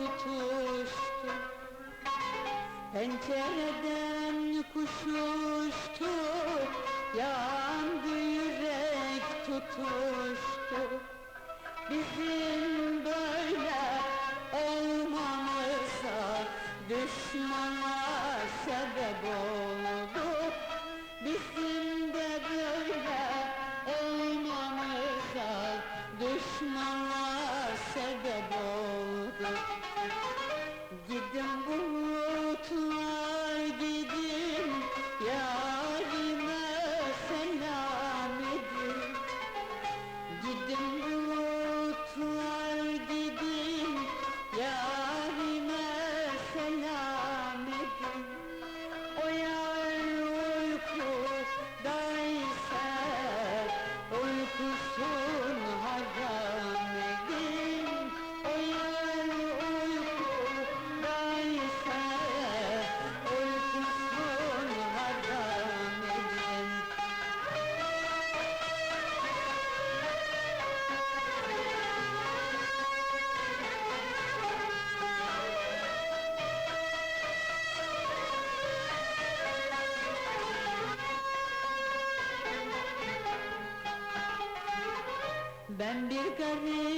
tutuştu. Pencereden kuş uçtu Yandı yürek tutuştu. Bizim Ben bir garip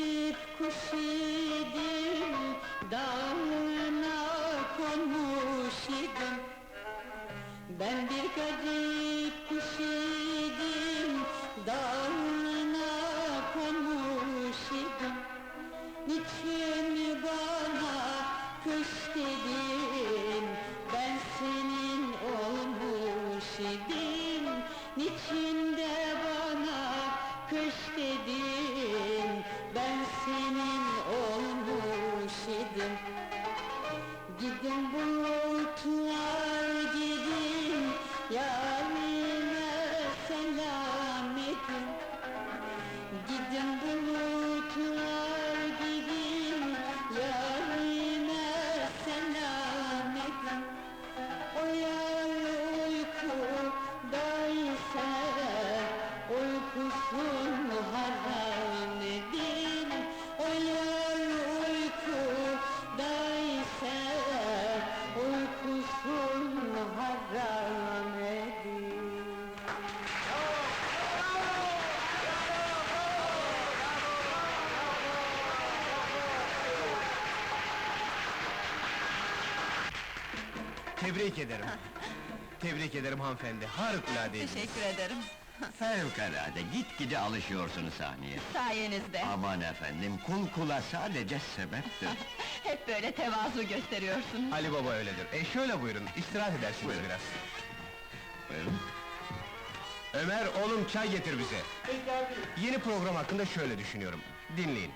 Tebrik ederim. Tebrik ederim hanımefendi, harikuladeydiniz. Teşekkür ederim. Fevkalade, gitgide alışıyorsunuz sahneye. Sayenizde. Aman efendim, kul kula sadece sebeptir. Hep böyle tevazu gösteriyorsunuz. Ali Baba öyledir. E şöyle buyurun, istirahat edersiniz Buyurun. biraz. Buyurun. Ömer, oğlum çay getir bize. Yeni program hakkında şöyle düşünüyorum. Dinleyin.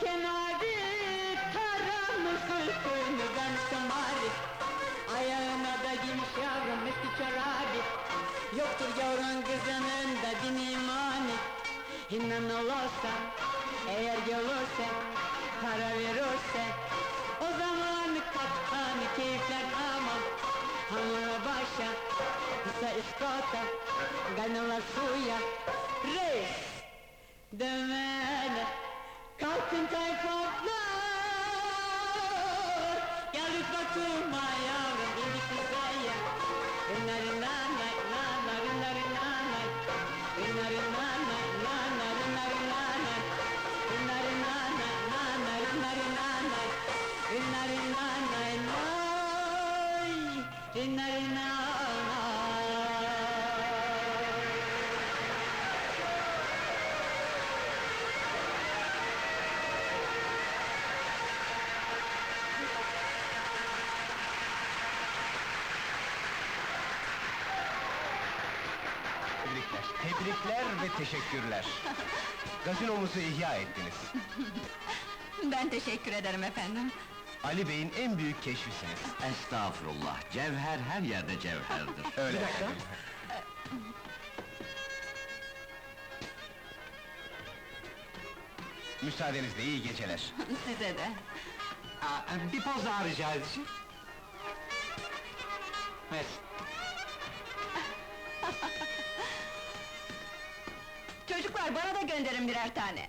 Kenarı Taramış sırtını ben şamari Ayağına da giymiş yavrum eski çorabı Yoktur yavrum kızının da din imanı. İnan olursa eğer gelirse para verirsen O zaman kaptan keyifler tamam. Hamura başa, ise iskota Ganola suya, reis Tayfaklar Gel üst bakıma yavrum, ve teşekkürler. Gazinomuzu ihya ettiniz. Ben teşekkür ederim efendim. Ali Bey'in en büyük keşfisiniz. Estağfurullah, cevher her yerde cevherdir. Öyle. Bir dakika. Müsaadenizle iyi geceler. Size de. Aa, bir poz daha rica edeceğim. Evet. Çocuklar bana da gönderin birer tane.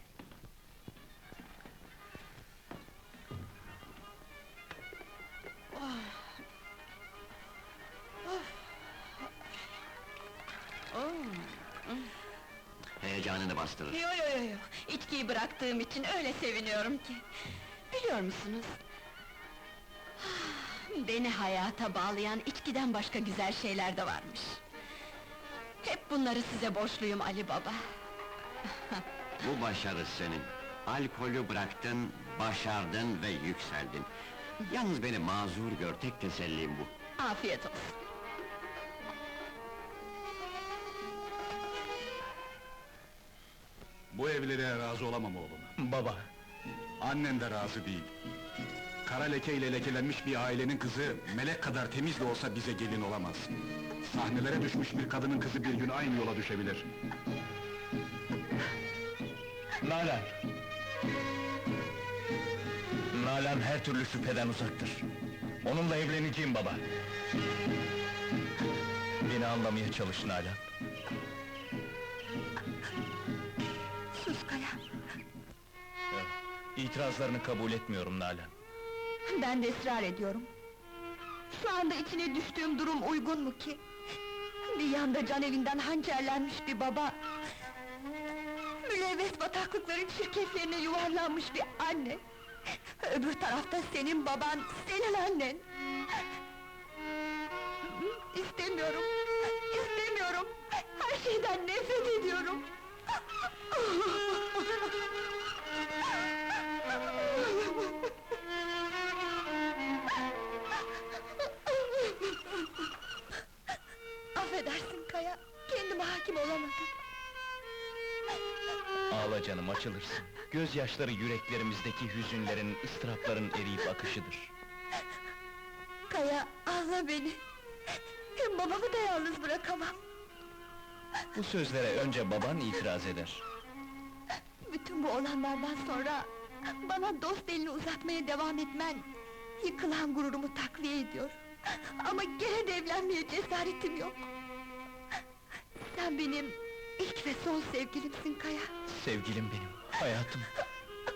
Heyecanını bastırır. Yo yo yo yo, içkiyi bıraktığım için öyle seviniyorum ki. Biliyor musunuz? Beni hayata bağlayan içkiden başka güzel şeyler de varmış. Hep bunları size borçluyum Ali Baba. Bu başarı senin. Alkolü bıraktın, başardın ve yükseldin. Yalnız beni mazur gör, tek tesellim bu. Afiyet olsun. Bu evliliğe razı olamam oğlum. Baba, Annen de razı değil. Kara leke ile lekelenmiş bir ailenin kızı, melek kadar temiz de olsa bize gelin olamaz. Sahnelere düşmüş bir kadının kızı bir gün aynı yola düşebilir. Nalan! Nalan her türlü şüpheden uzaktır. Onunla evleneceğim baba. Beni anlamaya çalış Nalan. Sus Kaya, İtirazlarını kabul etmiyorum Nalan. ben de ısrar ediyorum. Şu anda içine düştüğüm durum uygun mu ki? Bir yanda can evinden hançerlenmiş bir baba... ...mülevves bataklıkların çirkeflerine yuvarlanmış bir anne... ...öbür tarafta senin baban, senin annen! İstemiyorum, istemiyorum! Her şeyden nefret ediyorum! Affedersin Kaya, kendime hakim olamadım. Ağla canım açılırsın. Gözyaşları yüreklerimizdeki hüzünlerin, ıstırapların eriyip akışıdır. Kaya, anla beni! Hem babamı da yalnız bırakamam! Bu sözlere önce baban itiraz eder. Bütün bu olanlardan sonra... ...bana dost elini uzatmaya devam etmen... ...yıkılan gururumu takviye ediyor. Ama gene de evlenmeye cesaretim yok. Sen benim ilk ve son sevgilimsin Kaya. Sevgilim benim, hayatım.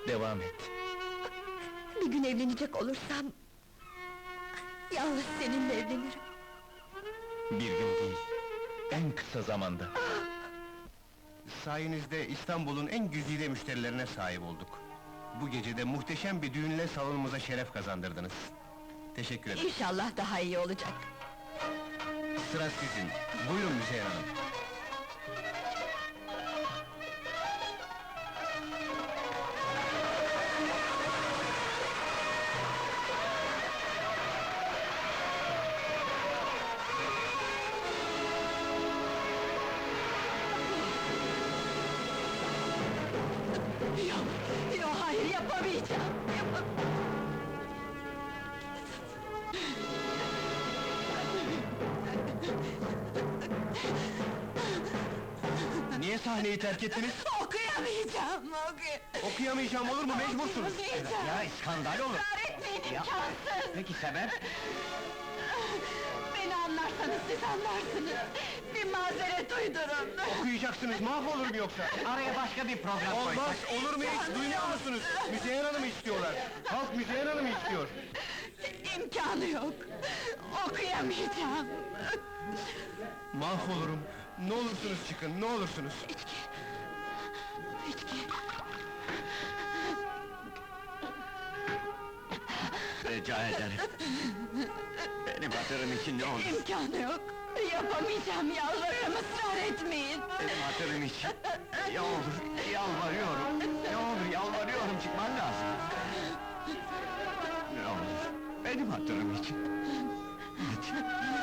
Devam et. Bir gün evlenecek olursam... ...yalnız seninle evlenirim. Bir gün değil, en kısa zamanda. Sayenizde İstanbul'un en güzide müşterilerine sahip olduk. Bu gecede muhteşem bir düğünle salonumuza şeref kazandırdınız. Teşekkür ederim. İnşallah daha iyi olacak. Sıra sizin. Buyurun Müzeyyen Hanım. Terk ettiniz? okuyamayacağım, oku... Okuyamayacağım olur mu? Mecbursunuz. Ya skandal olur. Israr etmeyin imkansız! Peki sebep? Beni anlarsanız siz anlarsınız! Bir mazeret uydurun! Okuyacaksınız, mahvolurum yoksa. Araya başka bir program Olmaz, koysak. olur mu hiç? Duymuyor musunuz? Müzeyyen Hanım'ı istiyorlar. Halk Müzeyyen Hanım'ı istiyor. İmkanı yok! Okuyamayacağım! Mahvolurum. Ne olursunuz çıkın, ne olursunuz. İçki! Rica ederim. Benim hatırım için ne olur. İmkanı yok! Yapamayacağım, yalvarırım, ısrar etmeyin! Benim hatırım için. Ne olur, yalvarıyorum. Ne olur, yalvarıyorum, çıkman lazım. Ne olur, benim hatırım için. Hadi.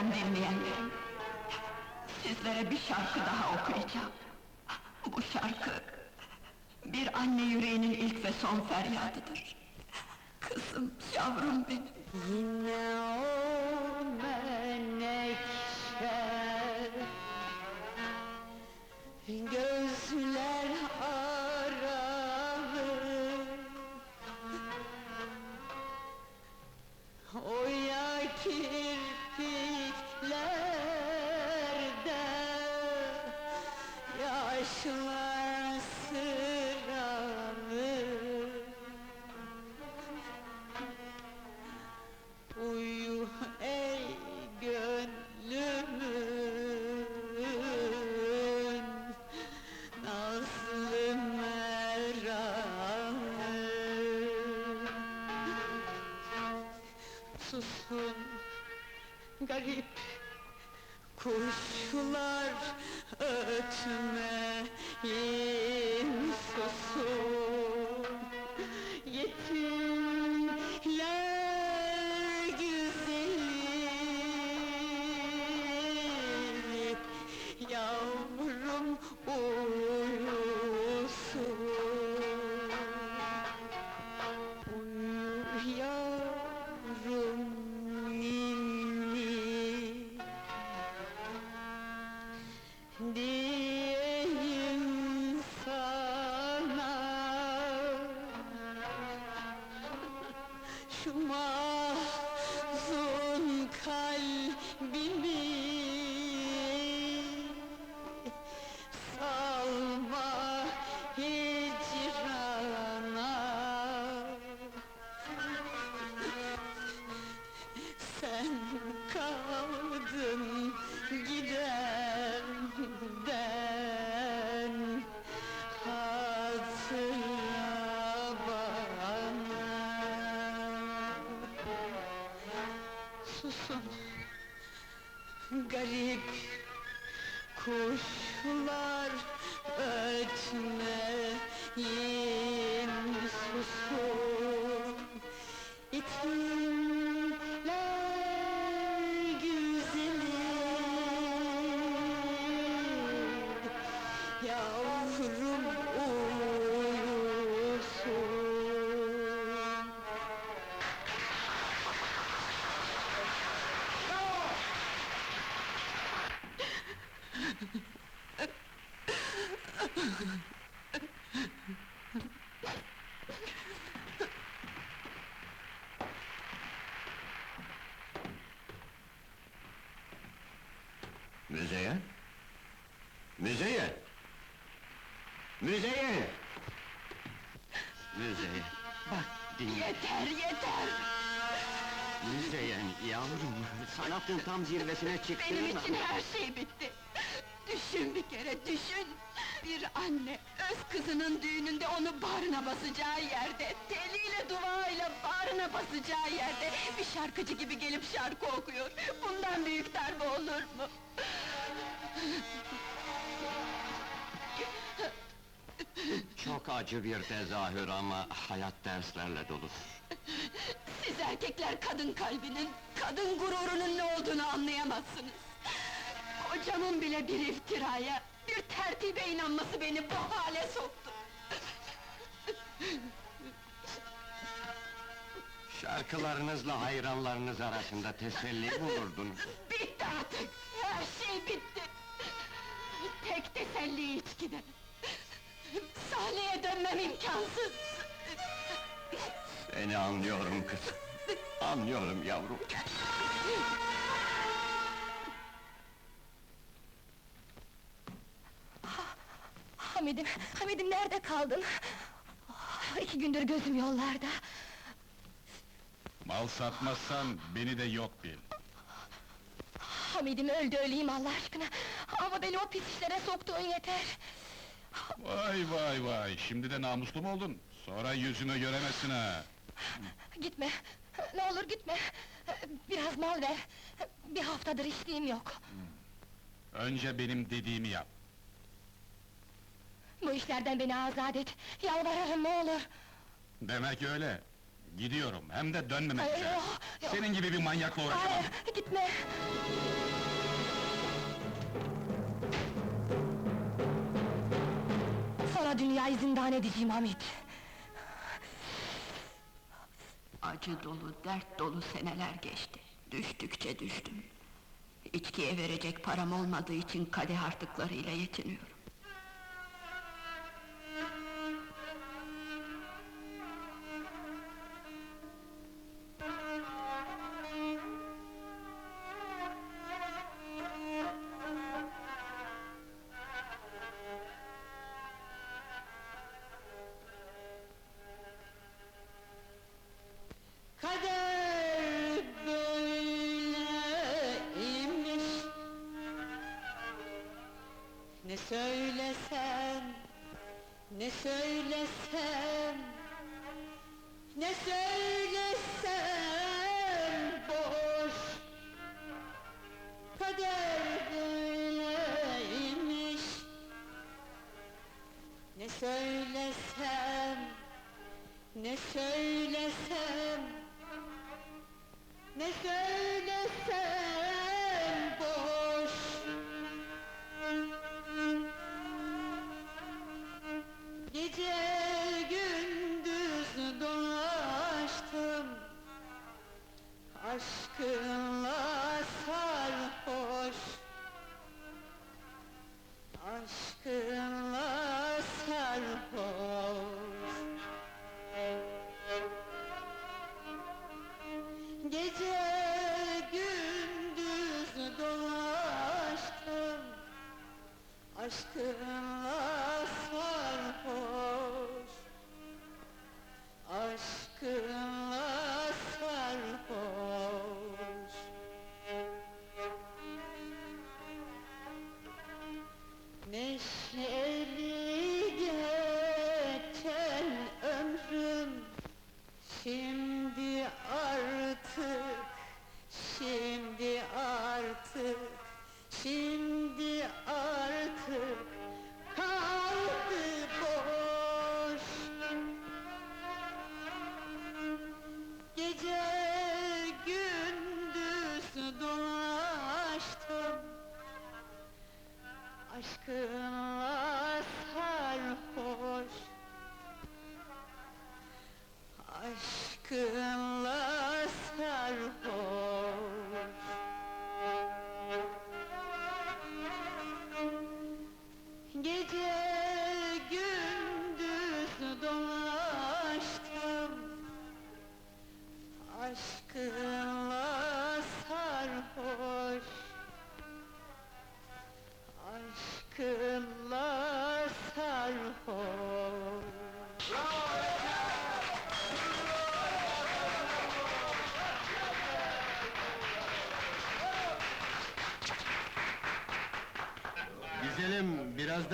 Muhterem dinleyenlerim, sizlere bir şarkı daha okuyacağım. Bu şarkı, bir anne yüreğinin ilk ve son feryadıdır. Kızım, yavrum benim. Kaldın Müzeye? Müzeye? Müzeye! Müzeye, bak dinle. Yeter, yeter! Müzeyen, yavrum, sanatın tam zirvesine çıktın Benim için her şey bitti. Kızının düğününde onu bağrına basacağı yerde, teliyle duayla bağrına basacağı yerde... ...bir şarkıcı gibi gelip şarkı okuyor. Bundan büyük darbe olur mu? Çok acı bir tezahür ama hayat derslerle dolu. Siz erkekler kadın kalbinin, kadın gururunun ne olduğunu anlayamazsınız. Kocamın bile bir iftiraya, bir tertibe inanması beni bu hale soktu. Şarkılarınızla hayranlarınız arasında teselli bulurdunuz. Bitti artık, her şey bitti. Tek teselli içkide. Sahneye dönmem imkansız. Seni anlıyorum kızım. Anlıyorum yavrum. Hamidim, Hamidim nerede kaldın? İki gündür gözüm yollarda. Mal satmazsan beni de yok bil. Hamidim öldü öleyim Allah aşkına. Ama beni o pis işlere soktuğun yeter. Vay vay vay, şimdi de namuslu mu oldun? Sonra yüzümü göremezsin ha! Gitme, ne olur gitme. Biraz mal ver. Bir haftadır içtiğim yok. Önce benim dediğimi yap. Bu işlerden beni azat et. Yalvarırım ne olur. Demek öyle. Gidiyorum, hem de dönmemek Ay, üzere. yok, yok. Senin gibi bir manyakla uğraşamam. Hayır, gitme! Sana dünyayı zindan edeceğim Hamit! Acı dolu, dert dolu seneler geçti. Düştükçe düştüm. İçkiye verecek param olmadığı için kadeh artıklarıyla yetiniyorum. She.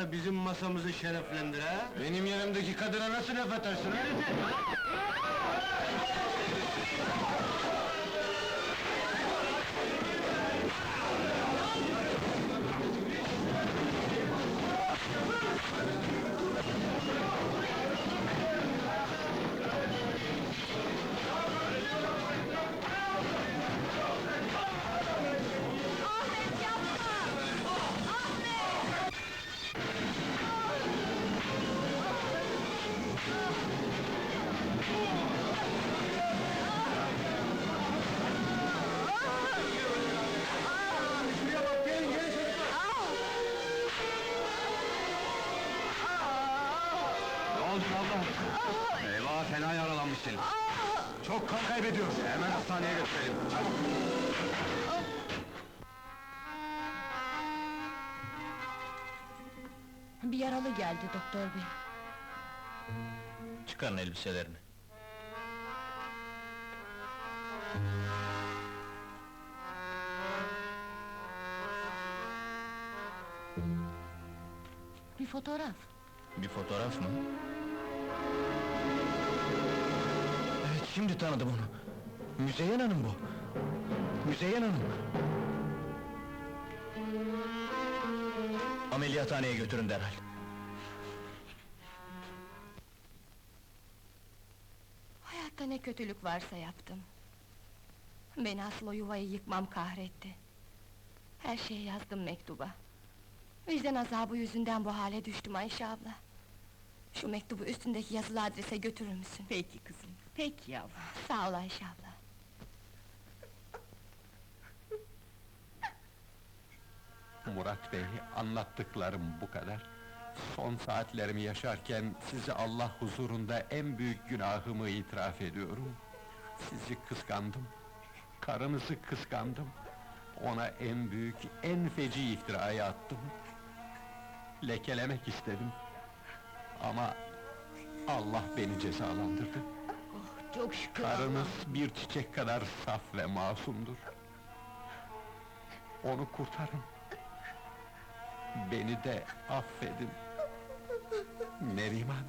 Da bizim masamızı şereflendir ha? Benim yanımdaki kadına nasıl laf atarsın ha? Kaybediyor. Hemen hastaneye götürelim. Bir yaralı geldi doktor bey. Çıkarın elbiselerini. Bir fotoğraf. Bir fotoğraf mı? Evet, şimdi tanıdım onu. Müzeyyen Hanım bu. Müzeyyen Hanım. Ameliyathaneye götürün derhal. Hayat Hayatta ne kötülük varsa yaptım. Beni asıl o yuvayı yıkmam kahretti. Her şeyi yazdım mektuba. Vicdan azabı yüzünden bu hale düştüm Ayşe abla. Şu mektubu üstündeki yazılı adrese götürür müsün? Peki kızım, peki yavrum. Sağ ol Ayşe abla. Murat Bey, anlattıklarım bu kadar. Son saatlerimi yaşarken sizi Allah huzurunda en büyük günahımı itiraf ediyorum. Sizi kıskandım. Karınızı kıskandım. Ona en büyük, en feci iftirayı attım. Lekelemek istedim. Ama Allah beni cezalandırdı. Çok şükür Karınız bir çiçek kadar saf ve masumdur. Onu kurtarın. Beni de affedin. Neriman.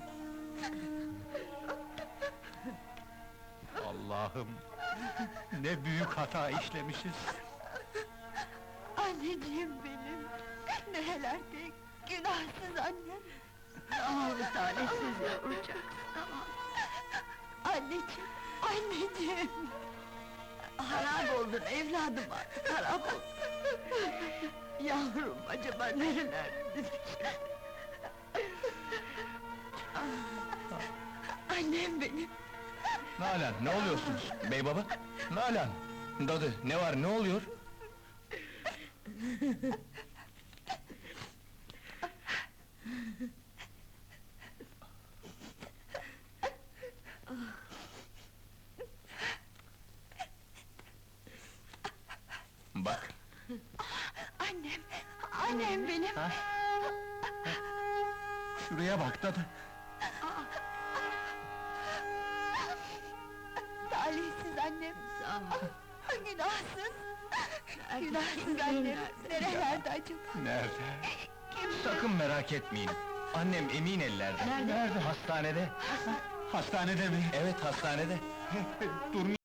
Allah'ım, ne büyük hata işlemişiz. Anneciğim benim! Nerelerde, günahsız annem! Tamam bir tanesiz yavrucak. Tamam. Anneciğim, anneciğim! Harap oldun evladım artık, harap oldun. Yavrum, acaba nerelerdesin? Annem benim! Nalan, ne oluyorsunuz? Bey baba? Nalan! Dadı, ne var, ne oluyor? Etmeyin. Annem emin ellerde. Nerede? Hastanede. Hastanede mi? Evet, hastanede. Durmuyor.